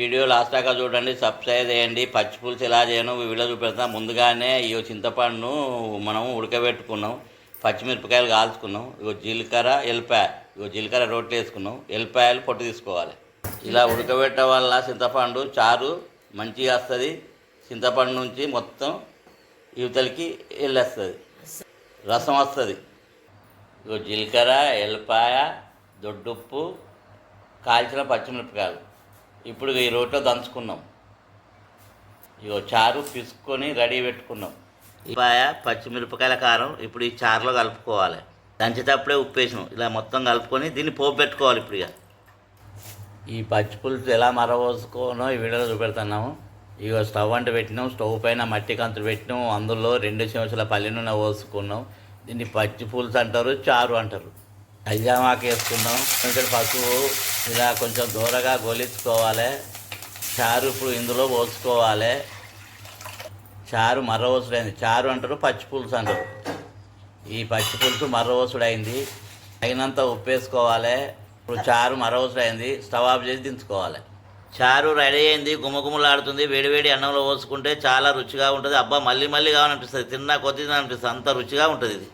Video last దాకా చూడండి subscribe చేయండి. పచ్చి పులుసు ఎలా చేయను వీడియో చూపెడతాం ముందుగానే ఈ చింతపండును మనం ఉడకబెట్టుకున్నాం. పచ్చిమిరపకాయలు కాల్చుకున్నాం. ఇగో జీలకర్ర ఎల్లిపాయ. ఇగో జీలకర్ర రొట్టె వేసుకున్నాం. ఎల్లిపాయలు పొట్టు తీసుకోవాలి. ఇలా ఉడకబెట్టడం వల్ల చింతపండు చారు మంచిగా వస్తుంది. చింతపండు నుంచి మొత్తం యువతలకి వెళ్ళేస్తుంది. రసం వస్తుంది. ఇగో జీలకర్ర ఎల్లిపాయ దొడ్డుప్పు కాల్చిన పచ్చిమిరపకాయలు. ఇప్పుడు ఈ రోట్లో దంచుకున్నాం. ఇగో చారు పిసుకొని రెడీ పెట్టుకున్నాం. ఉల్లిపాయ పచ్చిమిరపకాయల కారం ఇప్పుడు ఈ చారులో కలుపుకోవాలి. దంచేటప్పుడే ఉప్పు వేసినాం ఇలా మొత్తం కలుపుకొని దీన్ని పోపు పెట్టుకోవాలి ఇప్పుడు ఇక ఈ పచ్చి పులుసు ఎలా మరవోసుకోనో ఈ వీడియోలో చూపెడుతున్నాము. ఇగో స్టవ్ అంటే పెట్టినాం. స్టవ్ పైన మట్టి కంతులు పెట్టినాం. అందులో రెండు చెంచుల పల్లి నూనె పోసుకున్నాం. దీన్ని పచ్చి పులుసు అంటారు చారు అంటారు. అయ్యామాకు వేసుకున్నాం కొంచెం పసుపు ఇలా కొంచెం దూరగా గోలించుకోవాలి. చారు ఇప్పుడు ఇందులో పోసుకోవాలి. చారు మర్రవసుడైంది. చారు అంటారు పచ్చి పులుసు అంటారు. ఈ పచ్చి పులుసు మర్రవసుడైంది. తగినంత ఉప్పు వేసుకోవాలి. ఇప్పుడు చారు మర్రవసుడైంది. స్టవ్ ఆఫ్ చేసి దించుకోవాలి. చారు రెడీ అయింది. గుమగుమలాడుతుంది. వేడివేడి అన్నంలో పోసుకుంటే చాలా రుచిగా ఉంటుంది. అబ్బా మళ్ళీ మళ్ళీ కావాలనిపిస్తుంది. తిన్నా కొద్ది అనిపిస్తుంది. అంత రుచిగా ఉంటుంది ఇది.